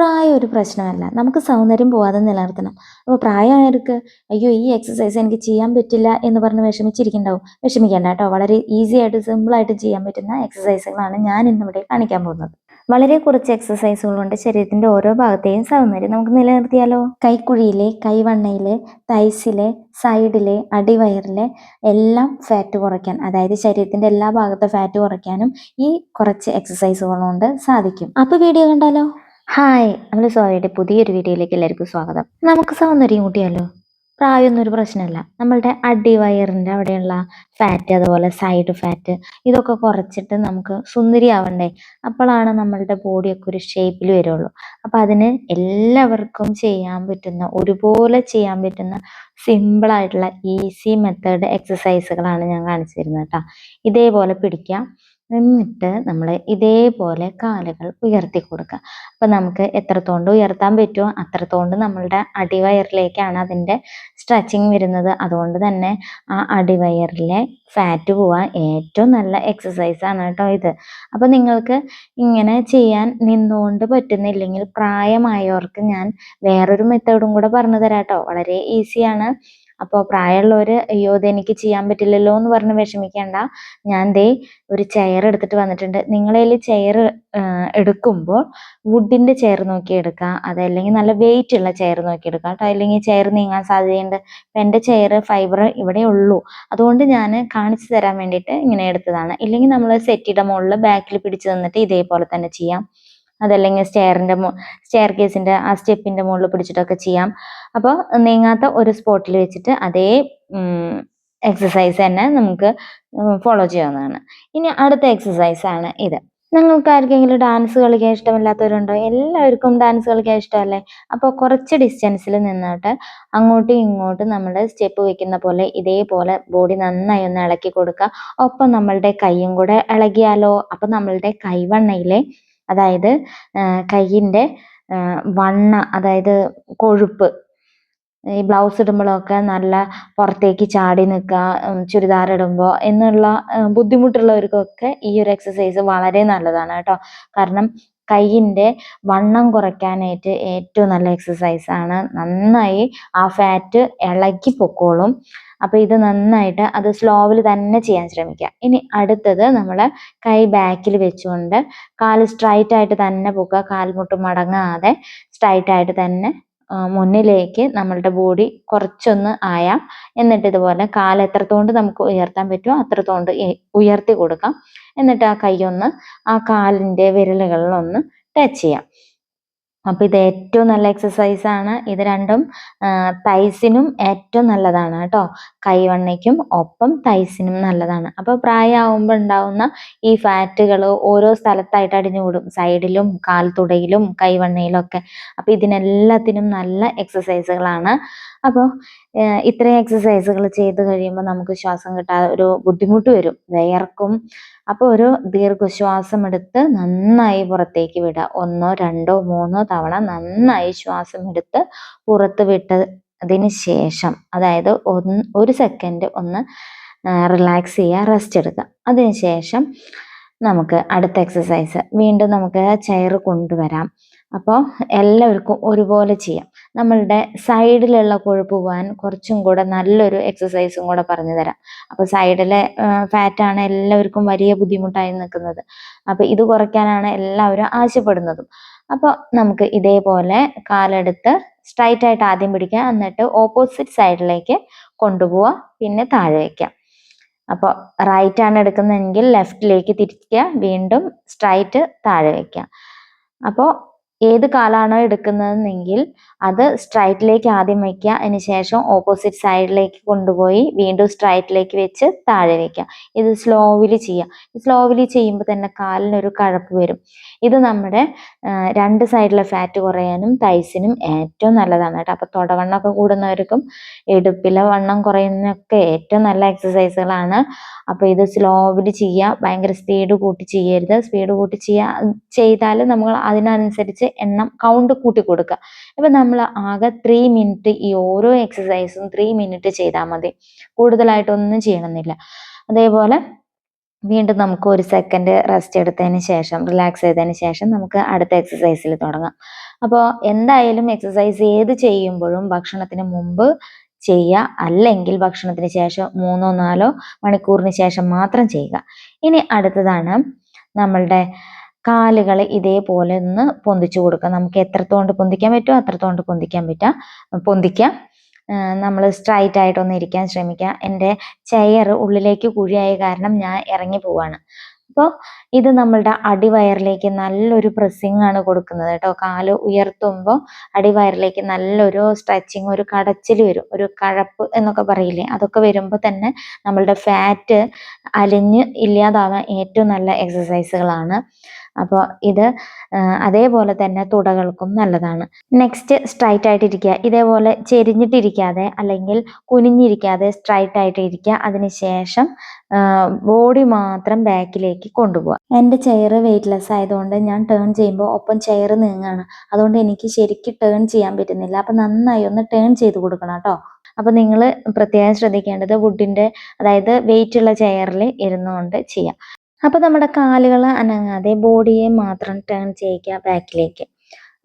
പ്രായം ഒരു പ്രശ്നമല്ല. നമുക്ക് സൗന്ദര്യം പോവാതെ നിലനിർത്തണം. അപ്പോൾ പ്രായമായവർക്ക് അയ്യോ ഈ എക്സസൈസ് എനിക്ക് ചെയ്യാൻ പറ്റില്ല എന്ന് പറഞ്ഞ് വിഷമിച്ചിരിക്കുന്നുണ്ടാവും വിഷമിക്കേണ്ട കേട്ടോ. വളരെ ഈസി ആയിട്ട് സിമ്പിളായിട്ട് ചെയ്യാൻ പറ്റുന്ന എക്സസൈസുകളാണ് ഞാൻ ഇന്നിവിടെ കാണിക്കാൻ പോകുന്നത്. വളരെ കുറച്ച് എക്സസൈസുകൾ കൊണ്ട് ശരീരത്തിന്റെ ഓരോ ഭാഗത്തെയും സൗന്ദര്യം നമുക്ക് നിലനിർത്തിയാലോ? കൈക്കുഴിയിലെ കൈവണ്ണയിലെ തൈസിലെ സൈഡിലെ അടിവയറിലെ എല്ലാം ഫാറ്റ് കുറയ്ക്കാൻ അതായത് ശരീരത്തിന്റെ എല്ലാ ഭാഗത്തെ ഫാറ്റ് കുറയ്ക്കാനും ഈ കുറച്ച് എക്സസൈസുകൾ കൊണ്ട് സാധിക്കും. അപ്പൊ വീഡിയോ കണ്ടാലോ? ഹായ് നമ്മൾ സോയയുടെ പുതിയൊരു വീഡിയോയിലേക്ക് എല്ലാവർക്കും സ്വാഗതം. നമുക്ക് സൗന്ദര്യം കൂട്ടിയാലോ പ്രായമൊന്നും ഒരു പ്രശ്നമല്ല. നമ്മളുടെ അടിവയറിന്റെ അവിടെയുള്ള ഫാറ്റ് അതുപോലെ സൈഡ് ഫാറ്റ് ഇതൊക്കെ കുറച്ചിട്ട് നമുക്ക് സുന്ദരിയാവണ്ടേ? അപ്പോഴാണ് നമ്മളുടെ ബോഡിയൊക്കെ ഒരു ഷേപ്പിൽ വരുള്ളൂ. അപ്പം അതിന് എല്ലാവർക്കും ചെയ്യാൻ പറ്റുന്ന ഒരുപോലെ ചെയ്യാൻ പറ്റുന്ന സിമ്പിളായിട്ടുള്ള ഈസി മെത്തേഡ് എക്സസൈസുകളാണ് ഞാൻ കാണിച്ചു തരുന്നത് കേട്ടോ. ഇതേപോലെ പിടിക്കാം. എന്നിട്ട് നമ്മൾ ഇതേപോലെ കാലുകൾ ഉയർത്തി കൊടുക്കുക. അപ്പം നമുക്ക് എത്രത്തോണ്ട് ഉയർത്താൻ പറ്റുമോ അത്രത്തോണ്ട് നമ്മളുടെ അടിവയറിലേക്കാണ് അതിന്റെ സ്ട്രെച്ചിങ് വരുന്നത്. അതുകൊണ്ട് തന്നെ ആ അടിവയറിലെ ഫാറ്റ് പോവാൻ ഏറ്റവും നല്ല എക്സസൈസ് ആണ് കേട്ടോ ഇത്. അപ്പം നിങ്ങൾക്ക് ഇങ്ങനെ ചെയ്യാൻ നിന്നുകൊണ്ട് പറ്റുന്നില്ലെങ്കിൽ പ്രായമായവർക്ക് ഞാൻ വേറൊരു മെത്തേഡും കൂടെ പറഞ്ഞു തരാം കേട്ടോ. വളരെ ഈസിയാണ് അപ്പോൾ പ്രായമുള്ളവർ അയ്യോ ഇതെനിക്ക് ചെയ്യാൻ പറ്റില്ലല്ലോ എന്ന് പറഞ്ഞ് വിഷമിക്കേണ്ട. ഞാൻ ദേ ഒരു ചെയർ എടുത്തിട്ട് വന്നിട്ടുണ്ട്. നിങ്ങളതിൽ ചെയർ എടുക്കുമ്പോൾ വുഡിന്റെ ചെയർ നോക്കി എടുക്കുക അതല്ലെങ്കിൽ നല്ല വെയിറ്റ് ഉള്ള ചെയർ നോക്കി എടുക്കുക കേട്ടോ? അല്ലെങ്കിൽ ചെയർ നീങ്ങാൻ സാധ്യതയുണ്ട്. അപ്പം എന്റെ ചെയർ ഫൈബർ ഇവിടെ ഉള്ളൂ. അതുകൊണ്ട് ഞാൻ കാണിച്ചു തരാൻ വേണ്ടിയിട്ട് ഇങ്ങനെ എടുത്തതാണ്. ഇല്ലെങ്കിൽ നമ്മൾ സെറ്റിയുടെ മുകളിൽ ബാക്കിൽ പിടിച്ച് നിന്നിട്ട് ഇതേപോലെ തന്നെ ചെയ്യാം. അതല്ലെങ്കിൽ സ്റ്റെയറിന്റെ സ്റ്റെയർ കേസിന്റെ ആ സ്റ്റെപ്പിന്റെ മുകളിൽ പിടിച്ചിട്ടൊക്കെ ചെയ്യാം. അപ്പോൾ നീങ്ങാത്ത ഒരു സ്പോട്ടിൽ വെച്ചിട്ട് അതേ എക്സസൈസ് തന്നെ നമുക്ക് ഫോളോ ചെയ്യാവുന്നതാണ്. ഇനി അടുത്ത എക്സസൈസ് ആണ് ഇത്. നിങ്ങൾക്ക് ആർക്കെങ്കിലും ഡാൻസ് കളിക്കാൻ ഇഷ്ടമില്ലാത്തവരുണ്ടോ? എല്ലാവർക്കും ഡാൻസ് കളിക്കാൻ ഇഷ്ടമല്ലേ? അപ്പോൾ കുറച്ച് ഡിസ്റ്റൻസിൽ നിന്നിട്ട് അങ്ങോട്ടും ഇങ്ങോട്ടും നമ്മൾ സ്റ്റെപ്പ് വെക്കുന്ന പോലെ ഇതേപോലെ ബോഡി നന്നായി ഒന്ന് ഇളക്കി കൊടുക്കുക. ഒപ്പം നമ്മളുടെ കൈയും കൂടെ ഇളകിയാലോ? അപ്പം നമ്മളുടെ കൈവണ്ണയിലെ അതായത് കയ്യിന്റെ വണ്ണ അതായത് കൊഴുപ്പ്. ഈ ബ്ലൗസ് ഇടുമ്പോഴൊക്കെ നല്ല പുറത്തേക്ക് ചാടി നിൽക്കുക ചുരിദാർ ഇടുമ്പോൾ എന്നുള്ള ബുദ്ധിമുട്ടുള്ളവർക്കൊക്കെ ഈ ഒരു എക്സസൈസ് വളരെ നല്ലതാണ് കേട്ടോ. കാരണം കൈയിന്റെ വണ്ണം കുറയ്ക്കാനായിട്ട് ഏറ്റവും നല്ല എക്സസൈസ് ആണ്. നന്നായി ആ ഫാറ്റ് ഇളക്കി പൊക്കോളും. അപ്പോൾ ഇത് നന്നായിട്ട് അത് സ്ലോവിൽ തന്നെ ചെയ്യാൻ ശ്രമിക്കുക. ഇനി അടുത്തത് നമ്മൾ കൈ ബാക്കിൽ വെച്ചുകൊണ്ട് കാൽ സ്ട്രൈറ്റ് ആയിട്ട് തന്നെ പൊക്കുക. കാൽമുട്ട് മടങ്ങാതെ സ്ട്രൈറ്റ് ആയിട്ട് തന്നെ മുന്നിലേക്ക് നമ്മളുടെ ബോഡി കുറച്ചൊന്ന് ആയാം. എന്നിട്ട് ഇതുപോലെ കാൽ എത്രത്തോണ്ട് നമുക്ക് ഉയർത്താൻ പറ്റുമോ അത്രത്തോണ്ട് ഉയർത്തി കൊടുക്കാം. എന്നിട്ട് ആ കൈ ഒന്ന് ആ കാലിന്റെ വിരലുകളിലൊന്ന് ടച്ച് ചെയ്യാം. അപ്പോൾ ഇത് ഏറ്റവും നല്ല എക്സസൈസ് ആണ്. ഇത് രണ്ടും തൈസിനും ഏറ്റവും നല്ലതാണ് കേട്ടോ. കൈവണ്ണയ്ക്കും ഒപ്പം തൈസിനും നല്ലതാണ്. അപ്പോൾ പ്രായമാകുമ്പോൾ ഉണ്ടാവുന്ന ഈ ഫാറ്റുകൾ ഓരോ സ്ഥലത്തായിട്ട് അടിഞ്ഞുകൂടും സൈഡിലും കാൽത്തുടയിലും കൈവണ്ണയിലും ഒക്കെ അപ്പോൾ ഇതിനെല്ലാത്തിനും നല്ല എക്സസൈസുകളാണ് അപ്പോൾ ഇത്രയും എക്സസൈസുകൾ ചെയ്ത് കഴിയുമ്പോൾ നമുക്ക് ശ്വാസം കിട്ടാതെ ഒരു ബുദ്ധിമുട്ട് വരും. വിയർക്കും. അപ്പോൾ ഒരു ദീർഘശ്വാസം എടുത്ത് നന്നായി പുറത്തേക്ക് വിടുക. ഒന്നോ രണ്ടോ മൂന്നോ തവണ നന്നായി ശ്വാസം എടുത്ത് പുറത്ത് വിട്ടതിന് ശേഷം അതായത് ഒന്ന് ഒരു സെക്കൻഡ് ഒന്ന് റിലാക്സ് ചെയ്യുക റെസ്റ്റ് എടുക്കുക. അതിനുശേഷം നമുക്ക് അടുത്ത എക്സസൈസ് വീണ്ടും നമുക്ക് ചെയർ കൊണ്ടുവരാം. അപ്പോൾ എല്ലാവർക്കും ഒരുപോലെ ചെയ്യാം. നമ്മളുടെ സൈഡിലുള്ള കൊഴുപ്പ് പോകാൻ കുറച്ചും കൂടെ നല്ലൊരു എക്സസൈസും കൂടെ പറഞ്ഞു തരാം. അപ്പോൾ സൈഡിലെ ഫാറ്റാണ് എല്ലാവർക്കും വലിയ ബുദ്ധിമുട്ടായി നിൽക്കുന്നത്. അപ്പോൾ ഇത് കുറയ്ക്കാനാണ് എല്ലാവരും ആവശ്യപ്പെടുന്നതും. അപ്പോൾ നമുക്ക് ഇതേപോലെ കാലെടുത്ത് സ്ട്രൈറ്റ് ആയിട്ട് ആദ്യം പിടിക്കുക. എന്നിട്ട് ഓപ്പോസിറ്റ് സൈഡിലേക്ക് കൊണ്ടുപോവുക പിന്നെ താഴെ വയ്ക്കാം അപ്പോൾ റൈറ്റ് ആണ് എടുക്കുന്നതെങ്കിൽ ലെഫ്റ്റിലേക്ക് തിരിക്കുക. വീണ്ടും സ്ട്രൈറ്റ് താഴെ വയ്ക്കുക അപ്പോൾ ഏത് കാലാണോ എടുക്കുന്നതെങ്കിൽ അത് സ്ട്രൈറ്റിലേക്ക് ആദ്യം വയ്ക്കുക. അതിന് ശേഷം ഓപ്പോസിറ്റ് സൈഡിലേക്ക് കൊണ്ടുപോയി വീണ്ടും സ്ട്രൈറ്റിലേക്ക് വെച്ച് താഴെ വയ്ക്കുക. ഇത് സ്ലോവിലി ചെയ്യുക. സ്ലോവിലി ചെയ്യുമ്പോൾ തന്നെ കാലിനൊരു കഴപ്പ് വരും. ഇത് നമ്മുടെ രണ്ട് സൈഡിലെ ഫാറ്റ് കുറയാനും തൈസിനും ഏറ്റവും നല്ലതാണ് കേട്ടോ. അപ്പോൾ തുടവണ്ണമൊക്കെ കൂടുന്നവർക്കും ഇടുപ്പിലെ വണ്ണം കുറയുന്നൊക്കെ ഏറ്റവും നല്ല എക്സസൈസുകളാണ് അപ്പോൾ ഇത് സ്ലോവിലി ചെയ്യുക. ഭയങ്കര സ്പീഡ് കൂട്ടി ചെയ്യരുത്. സ്പീഡ് കൂട്ടി ചെയ്യുക ചെയ്താൽ നമ്മൾ അതിനനുസരിച്ച് എണ്ണം കൗണ്ട് കൂട്ടി കൊടുക്കുക ഇപ്പം നമ്മൾ ആകെ ത്രീ മിനിറ്റ് ഈ ഓരോ എക്സസൈസും ത്രീ മിനിറ്റ് ചെയ്താൽ മതി. കൂടുതലായിട്ടൊന്നും ചെയ്യണമെന്നില്ല. അതേപോലെ വീണ്ടും നമുക്ക് ഒരു സെക്കൻഡ് റെസ്റ്റ് എടുത്തതിന് ശേഷം റിലാക്സ് ചെയ്തതിന് ശേഷം നമുക്ക് അടുത്ത എക്സസൈസിൽ തുടങ്ങാം. അപ്പോൾ എന്തായാലും എക്സസൈസ് ഏത് ചെയ്യുമ്പോഴും ഭക്ഷണത്തിന് മുമ്പ് ചെയ്യുക അല്ലെങ്കിൽ ഭക്ഷണത്തിന് ശേഷം മൂന്നോ നാലോ മണിക്കൂറിന് ശേഷം മാത്രം ചെയ്യുക. ഇനി അടുത്തതാണ് നമ്മളുടെ കാലുകൾ ഇതേപോലെ ഒന്ന് പൊന്തിച്ചു കൊടുക്കുക. നമുക്ക് എത്രത്തോണ്ട് പൊന്തിക്കാൻ പറ്റുമോ അത്രത്തോണ്ട് പൊന്തിക്കാൻ പറ്റുക പൊന്തിക്കാം. നമ്മൾ സ്ട്രൈറ്റ് ആയിട്ടൊന്ന് ഇരിക്കാൻ ശ്രമിക്കുക. എന്റെ ചെയർ ഉള്ളിലേക്ക് കുഴിയായ കാരണം ഞാൻ ഇറങ്ങി പോവാണ്. അപ്പോൾ ഇത് നമ്മളുടെ അടിവയറിലേക്ക് നല്ലൊരു പ്രസ്സിങ് ആണ് കൊടുക്കുന്നത് കേട്ടോ. കാൽ ഉയർത്തുമ്പോൾ അടിവയറിലേക്ക് നല്ലൊരു സ്ട്രെച്ചിങ് ഒരു കടച്ചിൽ വരും. ഒരു കഴപ്പ് എന്നൊക്കെ പറയില്ലേ? അതൊക്കെ വരുമ്പോൾ തന്നെ നമ്മളുടെ ഫാറ്റ് അലിഞ്ഞ് ഇല്ലാതാവാൻ ഏറ്റവും നല്ല എക്സസൈസുകളാണ് അപ്പോൾ ഇത് അതേപോലെ തന്നെ തുടകൾക്കും നല്ലതാണ്. നെക്സ്റ്റ് സ്ട്രൈറ്റ് ആയിട്ട് ഇരിക്കുക ഇതേപോലെ ചെരിഞ്ഞിട്ടിരിക്കാതെ അല്ലെങ്കിൽ കുനിഞ്ഞിരിക്കാതെ സ്ട്രൈറ്റ് ആയിട്ട് ഇരിക്കുക. അതിനുശേഷം ബോഡി മാത്രം ബാക്കിലേക്ക് കൊണ്ടുപോകുക എന്റെ ചെയർ വെയിറ്റ്ലെസ് ആയതുകൊണ്ട് ഞാൻ ടേൺ ചെയ്യുമ്പോൾ ഒപ്പം ചെയർ നീങ്ങാണ്. അതുകൊണ്ട് എനിക്ക് ശരിക്കും ടേൺ ചെയ്യാൻ പറ്റുന്നില്ല. അപ്പം നന്നായി ഒന്ന് ടേൺ ചെയ്ത് കൊടുക്കണം കേട്ടോ. അപ്പോൾ നിങ്ങൾ പ്രത്യേകം ശ്രദ്ധിക്കേണ്ടത് വുഡിന്റെ അതായത് വെയിറ്റ് ഉള്ള ചെയറിൽ ഇരുന്നുകൊണ്ട് ചെയ്യാം. അപ്പോൾ നമ്മുടെ കാലുകൾ അനങ്ങാതെ ബോഡിയെ മാത്രം ടേൺ ചെയ്യുക ബാക്കിലേക്ക്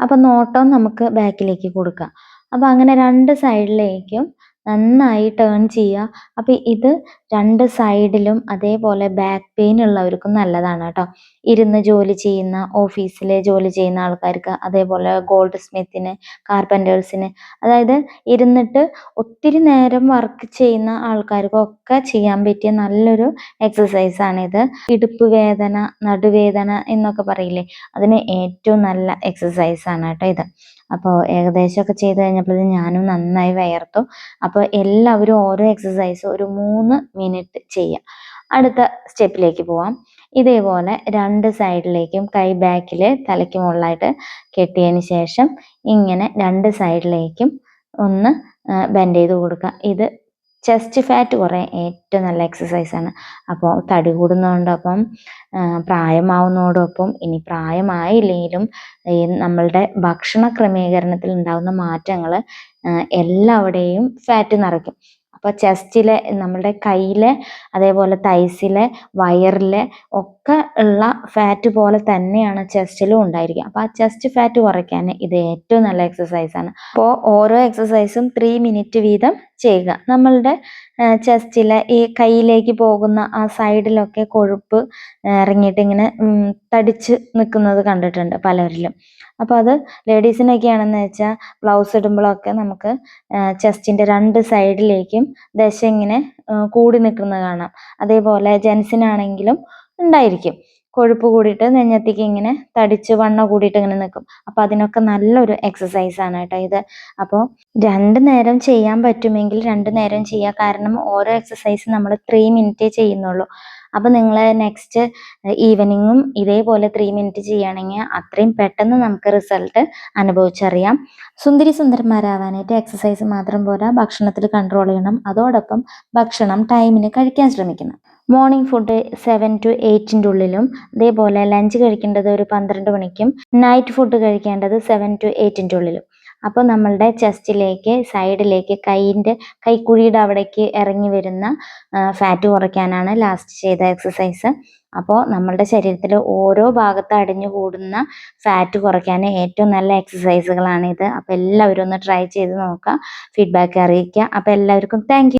അപ്പോൾ നോട്ടം നമുക്ക് ബാക്കിലേക്ക് കൊടുക്കാം. അപ്പോൾ അങ്ങനെ രണ്ട് സൈഡിലേക്കും നന്നായി ടേൺ ചെയ്യുക. അപ്പോൾ ഇത് രണ്ട് സൈഡിലും അതേപോലെ ബാക്ക് പെയിൻ ഉള്ളവർക്കും നല്ലതാണ് കേട്ടോ. ഇരുന്ന് ജോലി ചെയ്യുന്ന ഓഫീസിൽ ജോലി ചെയ്യുന്ന ആൾക്കാർക്ക് അതേപോലെ ഗോൾഡ് സ്മിത്തിന് കാർപ്പന്റേഴ്സിന് അതായത് ഇരുന്നിട്ട് ഒത്തിരി നേരം വർക്ക് ചെയ്യുന്ന ആൾക്കാർക്കൊക്കെ ചെയ്യാൻ പറ്റിയ നല്ലൊരു എക്സസൈസാണിത് ഇടുപ്പ് വേദന നടുവേദന എന്നൊക്കെ പറയില്ലേ അതിന് ഏറ്റവും നല്ല എക്സസൈസാണ് കേട്ടോ ഇത്. അപ്പോൾ ഏകദേശമൊക്കെ ചെയ്ത് കഴിഞ്ഞപ്പോൾ ഞാനും നന്നായി വയർത്തു. അപ്പോൾ എല്ലാവരും ഓരോ എക്സസൈസ് ഒരു മൂന്ന് മിനിറ്റ് ചെയ്യാം. അടുത്ത സ്റ്റെപ്പിലേക്ക് പോവാം. ഇതേപോലെ രണ്ട് സൈഡിലേക്കും കൈ ബാക്കിൽ തലയ്ക്ക് മുകളിലായിട്ട് കെട്ടിയതിന് ശേഷം ഇങ്ങനെ രണ്ട് സൈഡിലേക്കും ഒന്ന് ബെൻഡ് ചെയ്ത് കൊടുക്കുക. ഇത് ചെസ്റ്റ് ഫാറ്റ് കുറേ ഏറ്റവും നല്ല എക്സസൈസാണ് അപ്പോൾ തടി കൂടുന്നതുകൊണ്ടൊപ്പം പ്രായമാവുന്നതോടൊപ്പം ഇനി പ്രായമായില്ലെങ്കിലും ഈ നമ്മളുടെ ഭക്ഷണ ക്രമീകരണത്തിൽ ഉണ്ടാകുന്ന മാറ്റങ്ങൾ എല്ലാവിടെയും ഫാറ്റ് നിറയ്ക്കും. അപ്പോൾ ചെസ്റ്റിലെ നമ്മുടെ കയ്യിലെ അതേപോലെ തൈസിലെ വയറിലെ ഒക്കെ ഉള്ള ഫാറ്റ് പോലെ തന്നെയാണ് ചെസ്റ്റിലും ഉണ്ടായിരിക്കുക. അപ്പോൾ ആ ചെസ്റ്റ് ഫാറ്റ് കുറയ്ക്കാൻ ഇത് ഏറ്റവും നല്ല എക്സസൈസാണ് അപ്പോൾ ഓരോ എക്സസൈസും ത്രീ മിനിറ്റ് വീതം ചെയ്യുക. നമ്മളുടെ ചെസ്റ്റിലെ ഈ കയ്യിലേക്ക് പോകുന്ന ആ സൈഡിലൊക്കെ കൊഴുപ്പ് ഇറങ്ങിയിട്ട് ഇങ്ങനെ തടിച്ച് നിൽക്കുന്നത് കണ്ടിട്ടുണ്ട് പലരിലും. അപ്പോൾ അത് ലേഡീസിനൊക്കെ ആണെന്ന് വെച്ചാൽ ബ്ലൗസ് ഇടുമ്പോഴൊക്കെ നമുക്ക് ചെസ്റ്റിന്റെ രണ്ട് സൈഡിലേക്കും ദശ ഇങ്ങനെ കൂടി നിൽക്കുന്നത് കാണാം. അതേപോലെ ജെൻസിനാണെങ്കിലും ഉണ്ടായിരിക്കും. കൊഴുപ്പ് കൂടിയിട്ട് നെഞ്ഞത്തേക്ക് ഇങ്ങനെ തടിച്ച് വണ്ണ കൂടിയിട്ട് ഇങ്ങനെ നിൽക്കും അപ്പം അതിനൊക്കെ നല്ലൊരു എക്സസൈസ് ആണ് കേട്ടോ ഇത്. അപ്പോൾ രണ്ട് നേരം ചെയ്യാൻ പറ്റുമെങ്കിൽ രണ്ട് നേരം ചെയ്യുക കാരണം ഓരോ എക്സസൈസ് നമ്മൾ ത്രീ മിനിറ്റേ ചെയ്യുന്നുള്ളൂ. അപ്പം നിങ്ങൾ നെക്സ്റ്റ് ഈവനിങ്ങും ഇതേപോലെ ത്രീ മിനിറ്റ് ചെയ്യുകയാണെങ്കിൽ അത്രയും പെട്ടെന്ന് നമുക്ക് റിസൾട്ട് അനുഭവിച്ചറിയാം. സുന്ദരി സുന്ദരന്മാരാവാനായിട്ട് എക്സസൈസ് മാത്രം പോരാ. ഭക്ഷണത്തിൽ കൺട്രോൾ ചെയ്യണം. അതോടൊപ്പം ഭക്ഷണം ടൈമിന് കഴിക്കാൻ ശ്രമിക്കണം. മോർണിംഗ് ഫുഡ് സെവൻ ടു എയ്റ്റിന്റെ ഉള്ളിലും അതേപോലെ ലഞ്ച് കഴിക്കേണ്ടത് ഒരു പന്ത്രണ്ട് മണിക്കും നൈറ്റ് ഫുഡ് കഴിക്കേണ്ടത് സെവൻ ടു എയ്റ്റിന്റെ ഉള്ളിലും. അപ്പോൾ നമ്മളുടെ ചെസ്റ്റിലേക്ക് സൈഡിലേക്ക് കൈയിന്റെ കൈക്കുഴിയുടെ അവിടേക്ക് ഇറങ്ങി വരുന്ന ഫാറ്റ് കുറയ്ക്കാനാണ് ലാസ്റ്റ് ചെയ്ത എക്സസൈസ് അപ്പോൾ നമ്മളുടെ ശരീരത്തിലെ ഓരോ ഭാഗത്ത് അടിഞ്ഞു കൂടുന്ന ഫാറ്റ് കുറയ്ക്കാൻ ഏറ്റവും നല്ല എക്സസൈസുകളാണിത് അപ്പോൾ എല്ലാവരും ഒന്ന് ട്രൈ ചെയ്ത് നോക്കുക ഫീഡ്ബാക്ക് അറിയിക്കുക. അപ്പോൾ എല്ലാവർക്കും താങ്ക്